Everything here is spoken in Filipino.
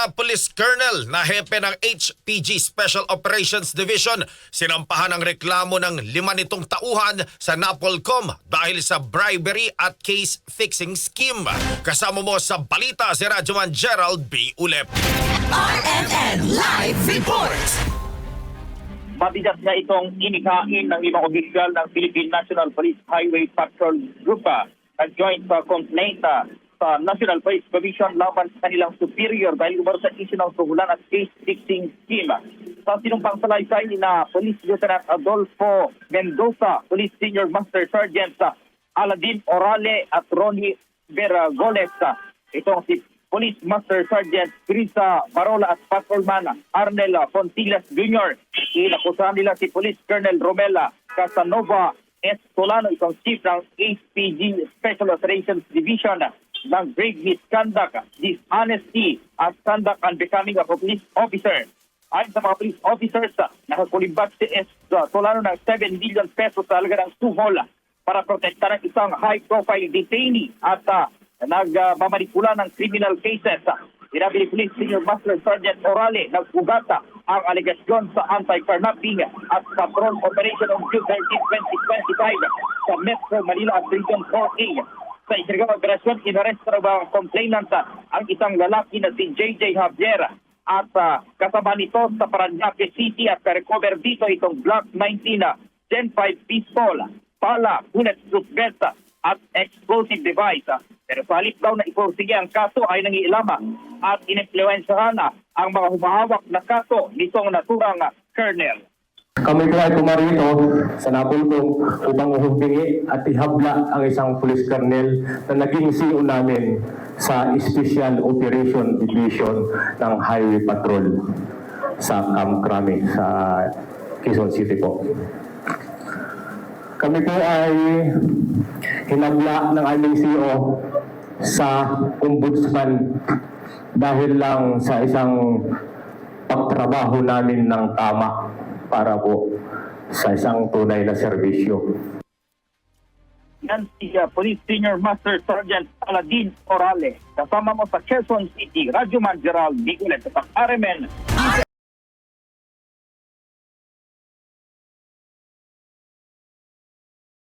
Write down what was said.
Manila Police Colonel na hepe ng HPG Special Operations Division sinampahan ang reklamo ng lima nitong tauhan sa Napolcom dahil sa bribery at case fixing scheme. Kasama mo sa balita si Radyoman Gerald B. Ulep. RMN Live Report! Mabigat na itong inikain ng limang opisyal ng Philippine National Police Highway Patrol Group na joint sa complaint sa National Police Commission laban sa kanilang superior dahil umaro sa issue ng suhulan at case fixing scheme. Sa sinumpang salaysay ni na Police Lieutenant Adolfo Mendoza, Police Senior Master Sergeant Aladin Orale at Ronnie Veragoles. Itong si Police Master Sergeant Grisa Barola at Patrolman Arnel Fontilas Jr. Inakusahan nila si Police Colonel Romela Casanova S. Solano, itong chief ng HPG Special Operations Division ng grave misconduct, dishonesty at conduct unbecoming of a police officer. Ayon sa mga police officers, nakakulibat si S. Solano ng 7 million pesos sa halaga ng suhol para protektahan ng isang high-profile detainee at uh, nagmamanipula ng criminal cases. Sinabi ni Police Senior Master Sergeant Orale nagpugata ang alegasyon sa anti-carnapping at patrol operation on June 13, 2025 sa Metro Manila at Region 4A. Sa isinagang operasyon, inaresto ng mga complainant ang isang lalaki na si JJ Javier at uh, kasama nito sa Paranaque City at recover dito itong Glock 19 na Gen 5 pistol, pala, bullet proof vest at explosive device. Pero sa halip daw na iporsige ang kaso ay nangiilama at inimpluensyahan ang mga humahawak na kaso nitong naturang colonel. Kami po ay pumarito sa Napolcom upang uhumbingi at ihabla ang isang police colonel na naging CEO namin sa Special Operation Division ng Highway Patrol sa Camp Crame sa Quezon City po. Kami po ay hinabla ng aming CEO sa ombudsman dahil lang sa isang pagtrabaho namin ng tama para po sa isang tunay na serbisyo. Yan si uh, Police Senior Master Sergeant Aladin Orale. Kasama mo sa Quezon City, Radyo Man Gerald Bigulet sa RMN.